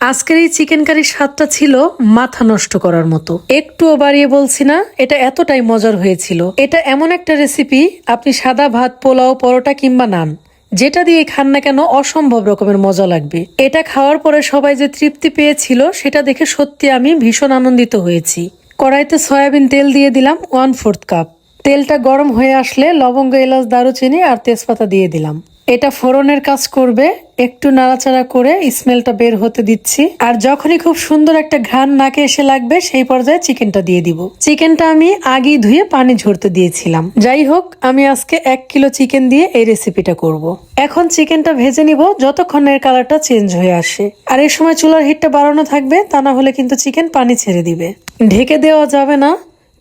আজকের এই চিকেন কারির স্বাদটা ছিল মাথা নষ্ট করার মতো। একটুও বাড়িয়ে বলছি না, এটা এতটাই মজার হয়েছিল। এটা এমন একটা রেসিপি আপনি সাদা ভাত, পোলাও, পরোটা কিংবা নান, যেটা দিয়ে খান না কেন অসম্ভব রকমের মজা লাগবে। এটা খাওয়ার পরে সবাই যে তৃপ্তি পেয়েছিল, সেটা দেখে সত্যি আমি ভীষণ আনন্দিত হয়েছি। কড়াইতে সয়াবিন তেল দিয়ে দিলাম ওয়ান ফোর্থ কাপ তেলটা গরম হয়ে আসলে লবঙ্গ, এলাচ, দারুচিনি আর তেজপাতা দিয়ে দিলাম। এটা ফোড়নের কাজ করবে। একটু নাড়াচাড়া করে স্মেলটা বের হতে দিচ্ছি। আর যখনই খুব সুন্দর একটা ঘ্রাণ নাকে এসে লাগবে, সেই পর্যায়ে চিকেনটা দিয়ে দিব। চিকেনটা আমি আগেই ধুয়ে পানি ঝরতে দিয়েছিলাম। যাই হোক, আমি আজকে এক কিলো চিকেন দিয়ে এই রেসিপিটা করব। এখন চিকেনটা ভেজে নিব, যতক্ষণ এর কালারটা চেঞ্জ হয়ে আসে। আর এই সময় চুলার হিটটা বাড়ানো থাকবে, তা না হলে কিন্তু চিকেন পানি ছেড়ে দিবে। ঢেকে দেওয়া যাবে না।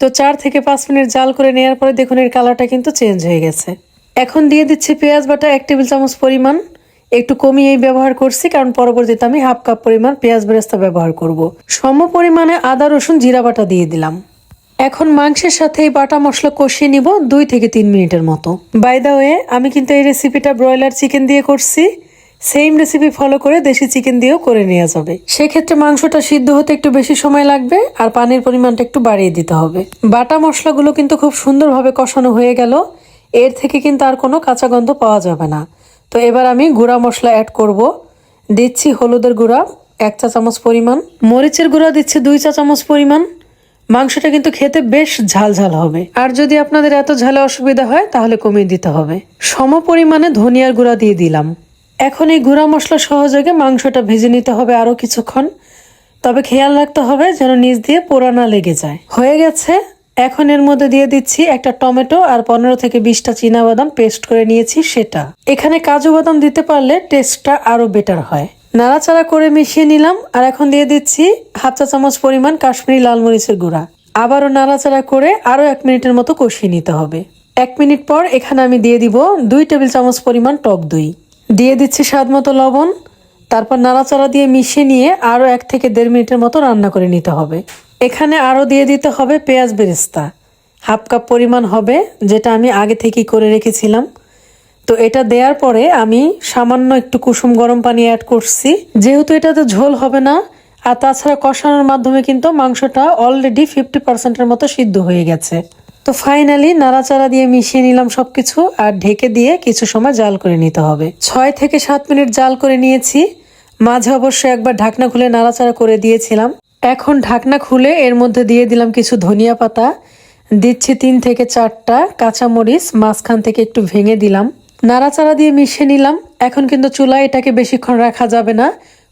তো চার থেকে পাঁচ মিনিট জাল করে নেওয়ার পরে দেখুন এর কালারটা কিন্তু চেঞ্জ হয়ে গেছে। এখন দিয়ে দিচ্ছি পেঁয়াজ বাটা এক টেবিল চামচ পরিমাণ। একটু কমিয়েই ব্যবহার করছি, কারণ পরবর্তীতে আমি হাফ কাপ পরিমাণ পেঁয়াজ বেরেস্তা ব্যবহার করব। সম পরিমাণে আদা, রসুন, জিরা বাটা দিয়ে দিলাম। এখন মাংসের সাথে এই বাটা মশলা কষিয়ে নিব দুই থেকে তিন মিনিটের মতো। বাই দা ওয়ে আমি কিন্তু এই রেসিপিটা ব্রয়লার চিকেন দিয়ে করছি। সেম রেসিপি ফলো করে দেশি চিকেন দিয়েও করে নেওয়া যাবে। সেক্ষেত্রে মাংসটা সিদ্ধ হতে একটু বেশি সময় লাগবে আর পানির পরিমাণটা একটু বাড়িয়ে দিতে হবে। বাটা মশলাগুলো কিন্তু খুব সুন্দরভাবে কষানো হয়ে গেল। এর থেকে কিন্তু আর কোনো কাঁচা গন্ধ পাওয়া যাবে না। তো এবার আমি গুঁড়া মশলা অ্যাড করব। দিচ্ছি হলুদের গুঁড়া, এক চা চামচ পরিমাণ। মরিচের গুঁড়া দিচ্ছি দুই চা চামচ পরিমাণ। মাংসটা কিন্তু খেতে বেশ ঝাল ঝাল হবে। আর যদি আপনাদের এত ঝালে অসুবিধা হয়, তাহলে কমিয়ে দিতে হবে। সম পরিমাণে ধনিয়ার গুঁড়া দিয়ে দিলাম। এখন এই গুঁড়া মশলা সহযোগে মাংসটা ভেজে নিতে হবে আরও কিছুক্ষণ। তবে খেয়াল রাখতে হবে যেন নিচ দিয়ে পোড়া না লেগে যায়। হয়ে গেছে এখন এর মধ্যে দিয়ে দিচ্ছি একটা টমেটো আর পনেরো থেকে বিশটা চীনা বাদাম পেস্ট করে নিয়েছি সেটা। এখানে কাজু বাদাম দিতে পারলে টেস্টটা আরও বেটার হয়। নাড়াচাড়া করে মিশিয়ে নিলাম আর এখন দিয়ে দিচ্ছি হাফ চা চামচ পরিমাণ কাশ্মীরি লাল মরিচের গুঁড়া। আবারও নাড়াচাড়া করে আরও এক মিনিটের মতো কষিয়ে নিতে হবে। এক মিনিট পর এখানে আমি দিয়ে দিব দুই টেবিল চামচ পরিমাণ টক দই। দিয়ে দিচ্ছি স্বাদ মতো লবণ তারপর নাড়াচাড়া দিয়ে মিশিয়ে নিয়ে আরও এক থেকে দেড় মিনিটের মতো রান্না করে নিতে হবে। এখানে আরও দিয়ে দিতে হবে পেঁয়াজ বেরেস্তা। হাফ কাপ পরিমাণ হবে, যেটা আমি আগে থেকেই করে রেখেছিলাম। তো এটা দেওয়ার পরে আমি সামান্য একটু কুসুম গরম পানি অ্যাড করছি। যেহেতু এটাতে ঝোল হবে না, আর তাছাড়া কষানোর মাধ্যমে কিন্তু মাংসটা অলরেডি ফিফটি পার্সেন্টের মতো সিদ্ধ হয়ে গেছে। তো ফাইনালি নাড়াচাড়া দিয়ে মিশিয়ে নিলাম সবকিছু আর ঢেকে দিয়ে কিছু সময় জাল করে নিতে হবে। ছয় থেকে সাত মিনিট জাল করে নিয়েছি। মাঝে অবশ্য একবার ঢাকনা খুলে নাড়াচাড়া করে দিয়েছিলাম। এখন ঢাকনা খুলে এর মধ্যে দিয়ে দিলাম কিছু ধনিয়া পাতা। দিচ্ছি তিন থেকে চারটা কাঁচামরিচ, মাঝখান থেকে একটু ভেঙে দিলাম। নাড়াচাড়া দিয়ে মিশিয়ে নিলাম। এখন কিন্তু চুলায় এটাকে বেশিক্ষণ রাখা যাবে না।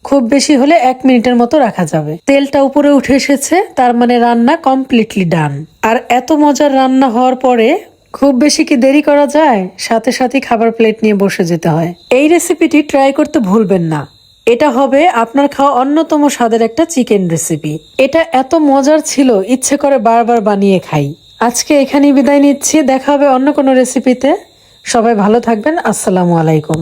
খুব বেশি হলে এক মিনিটের মতো রাখা যাবে। তেলটা উপরে উঠে এসেছে, তার মানে রান্না কমপ্লিটলি ডান আর এত মজার রান্না হওয়ার পরে খুব বেশি কি দেরি করা যায়? সাথে সাথে খাবার প্লেট নিয়ে বসে যেতে হয়। এই রেসিপিটি ট্রাই করতে ভুলবেন না। এটা হবে আপনার খাওয়া অন্যতম স্বাদের একটা চিকেন রেসিপি এটা এত মজার ছিল, ইচ্ছে করে বারবার বানিয়ে খাই। আজকে এখানেই বিদায় নিচ্ছি, দেখা হবে অন্য কোনো রেসিপিতে সবাই ভালো থাকবেন, আসসালামু আলাইকুম।